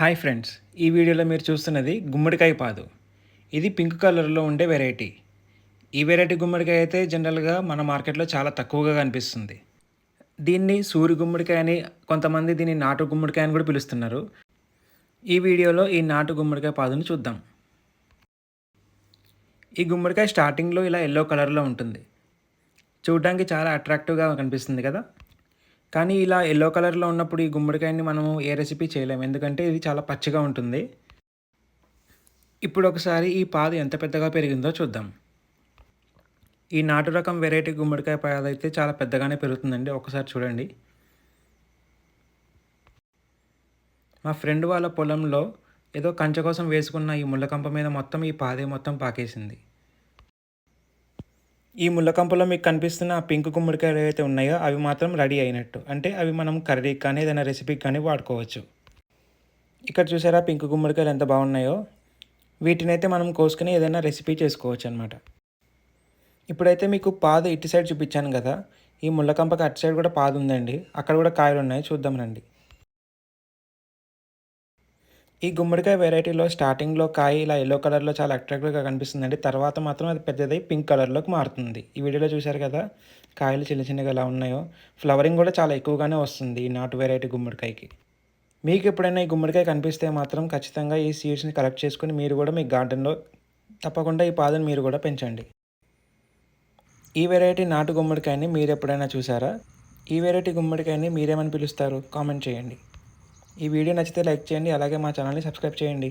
Hi friends ఈ వీడియోలో మీరు చూస్తున్నది గుమ్మడికాయ పాదు. ఇది పింక్ కలర్లో ఉండే వెరైటీ. ఈ వెరైటీ గుమ్మడికాయ అయితే జనరల్గా మన మార్కెట్లో చాలా తక్కువగా కనిపిస్తుంది. దీన్ని సూరి గుమ్మడికాయ అని కొంతమంది దీన్ని నాటు గుమ్మడికాయ అని కూడా పిలుస్తున్నారు. ఈ వీడియోలో ఈ నాటు గుమ్మడికాయ పాదును చూద్దాం. ఈ గుమ్మడికాయ స్టార్టింగ్లో ఇలా ఎల్లో కలర్లో ఉంటుంది. చూడడానికి చాలా అట్రాక్టివ్గా కనిపిస్తుంది కదా. కానీ ఇలా ఎల్లో కలర్లో ఉన్నప్పుడు ఈ గుమ్మడికాయని మనము ఏ రెసిపీ చేయలేము. ఎందుకంటే ఇది చాలా పచ్చిగా ఉంటుంది. ఇప్పుడు ఒకసారి ఈ పాదు ఎంత పెద్దగా పెరిగిందో చూద్దాం. ఈ నాటు రకం వెరైటీ గుమ్మడికాయ పాదు అయితే చాలా పెద్దగానే పెరుగుతుందండి. ఒకసారి చూడండి. మా ఫ్రెండ్ వాళ్ళ పొలంలో ఏదో కంచె కోసం వేసుకున్న ఈ ముళ్ళకంప మీద మొత్తం ఈ పాదే మొత్తం పాకేసింది. ఈ ముళ్ళకంపలో మీకు కనిపిస్తున్న పింక్ గుమ్మడికాయలు ఏవైతే ఉన్నాయో అవి మాత్రం రెడీ అయినట్టు. అంటే అవి మనం కర్రీకి కానీ ఏదైనా రెసిపీకి కానీ వాడుకోవచ్చు. ఇక్కడ చూసారా పింక్ గుమ్మడికాయలు ఎంత బాగున్నాయో? వీటిని అయితే మనం కోసుకుని ఏదైనా రెసిపీ చేసుకోవచ్చు అనమాట ఇప్పుడైతే మీకు పాదు ఇటు సైడ్ చూపించాను కదా. ఈ ముళ్ళకంపకి అటు సైడ్ కూడా పాదు ఉందండి. అక్కడ కూడా కాయలు ఉన్నాయి చూద్దాం రండి. ఈ గుమ్మడికాయ వెరైటీలో స్టార్టింగ్లో కాయ ఇలా ఎల్లో కలర్లో చాలా అట్రాక్టివ్గా కనిపిస్తుందండి. తర్వాత మాత్రం అది పెద్దదై పింక్ కలర్లోకి మారుతుంది. ఈ వీడియోలో చూశారు కదా కాయలు చిన్న చిన్నగా ఎలా ఉన్నాయో. ఫ్లవరింగ్ కూడా చాలా ఎక్కువగానే వస్తుంది ఈ నాటు వెరైటీ గుమ్మడికాయకి. మీకు ఎప్పుడైనా ఈ గుమ్మడికాయ కనిపిస్తే మాత్రం ఖచ్చితంగా ఈ సీడ్స్ని కలెక్ట్ చేసుకుని మీరు కూడా మీ గార్డెన్లో తప్పకుండా ఈ పాదను మీరు కూడా పెంచండి. ఈ వెరైటీ నాటు గుమ్మడికాయని మీరు ఎప్పుడైనా చూసారా? ఈ వెరైటీ గుమ్మడికాయని మీరేమని పిలుస్తారు? కామెంట్ చేయండి. ఈ వీడియో నచ్చితే లైక్ చేయండి అలాగే మా ఛానల్ని సబ్స్క్రైబ్ చేయండి.